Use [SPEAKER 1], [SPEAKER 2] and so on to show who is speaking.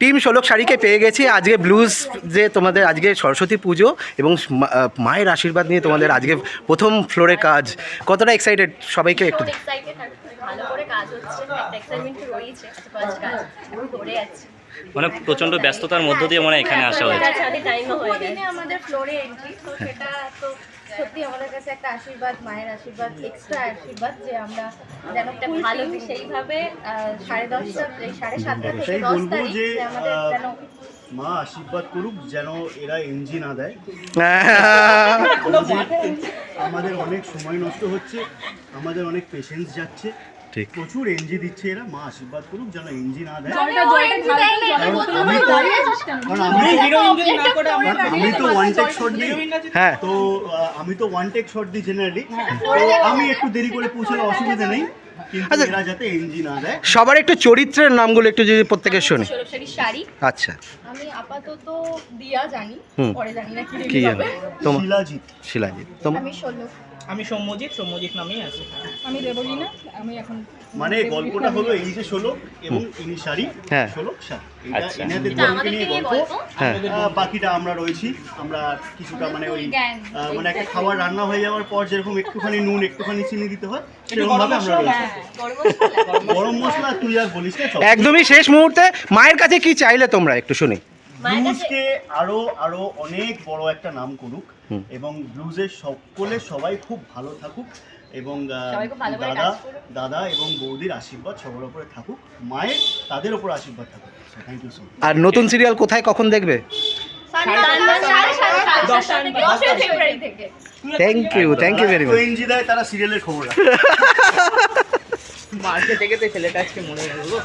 [SPEAKER 1] Team ষোলক শাড়িকে পেয়ে গেছি। আজকে ব্লুজ যে তোমাদের আজকে সরস্বতী পুজো এবং মায়ের আশীর্বাদ নিয়ে তোমাদের আজকে প্রথম ফ্লোরে কাজ। কতটা এক্সাইটেড সবাইকে একটু
[SPEAKER 2] ভালো করে কাজ হচ্ছে।
[SPEAKER 3] মানে প্রচণ্ড ব্যস্ততার মধ্য দিয়ে মনে এখানে আসা হয়েছে।
[SPEAKER 2] তার সাথে টাইমও হয়ে
[SPEAKER 4] দিনে
[SPEAKER 2] গেছে
[SPEAKER 4] আমাদের ফ্লোরে এন্ট্রি তো সেটা তো সত্যি আমাদের কাছে একটা আশীর্বাদ মায়ের আশীর্বাদ এক্সট্রা আশীর্বাদ যে আমরা যেন
[SPEAKER 2] একটা ভালো সেইভাবে
[SPEAKER 4] সাড়ে দশটা সাড়ে সাতটা থেকে দশ তারিখ
[SPEAKER 5] যে
[SPEAKER 4] যে আমাদের যেন
[SPEAKER 5] মা আশীর্বাদ করুক যেন এরা এনজি না দেয়।
[SPEAKER 1] হ্যাঁ।
[SPEAKER 5] আমাদের অনেক সময় নষ্ট হচ্ছে আমাদের অনেক পেশেন্স যাচ্ছে।
[SPEAKER 1] ঠিক।
[SPEAKER 5] প্রচুর এনজি দিচ্ছে এরা মা আশীর্বাদ করুক যেন এনজি না দেয়। আমি তো ওয়ান টেক শট দিই।
[SPEAKER 1] হ্যাঁ।
[SPEAKER 5] তো আমি তো ওয়ান টেক শট দিই জেনারেলি তো আমি একটু দেরি করে পৌঁছালে অসুবিধা নেই। কিন্তু
[SPEAKER 1] আচ্ছা। সবার একটু চরিত্রের নামগুলো একটু যদি প্রত্যেকের শুনি। আচ্ছা।
[SPEAKER 4] আমি আপাতত দিয়া জানি পরে জানি না কি
[SPEAKER 5] শিলাজিৎ।
[SPEAKER 1] শিলাজিৎ। তোমার
[SPEAKER 4] আমি
[SPEAKER 6] সৌম্যজিৎ সৌম্যজিৎ নামেই আছি।
[SPEAKER 7] আমি দেবলীনা আমি এখন
[SPEAKER 5] মানে গল্পটা হলো এই যে ষোলো এবং ইনি শাড়ি।
[SPEAKER 1] হ্যাঁ।
[SPEAKER 5] ষোলো শাড়ি এটা। এনাদের নিয়ে গল্প।
[SPEAKER 1] হ্যাঁ।
[SPEAKER 5] বাকিটা আমরা রয়েছি। আমরা কিছুটা মানে ওই আহ, মানে একটা খাবার রান্না হয়ে যাওয়ার পর যেরকম একটুখানি নুন একটুখানি চিনি দিতে হয় সেরকম ভাবে আমরা রয়েছি। গরম মশলা। তুই আর বলিস না
[SPEAKER 1] একদমই শেষ মুহূর্তে মায়ের কাছে কি চাইলে তোমরা? একটু শুনি।
[SPEAKER 5] ব্লুজকে আরও আরও অনেক বড় একটা নাম করুক এবং ব্লুজের সকলে সবাই খুব ভালো থাকুক এবং দাদা দাদা এবং বৌদির আশীর্বাদ সবার উপরে থাকুক। মায়ের তাদের উপর আশীর্বাদ থাকুক। থ্যাংক ইউ সো মাচ
[SPEAKER 1] আর নতুন সিরিয়াল কোথায় কখন দেখবে? Thank you thank you very much
[SPEAKER 5] NG দেয় তারা সিরিয়ালের খবর রাখে।
[SPEAKER 6] মার্কে থেকে তো ছেলেটা আজকে মনে হলো।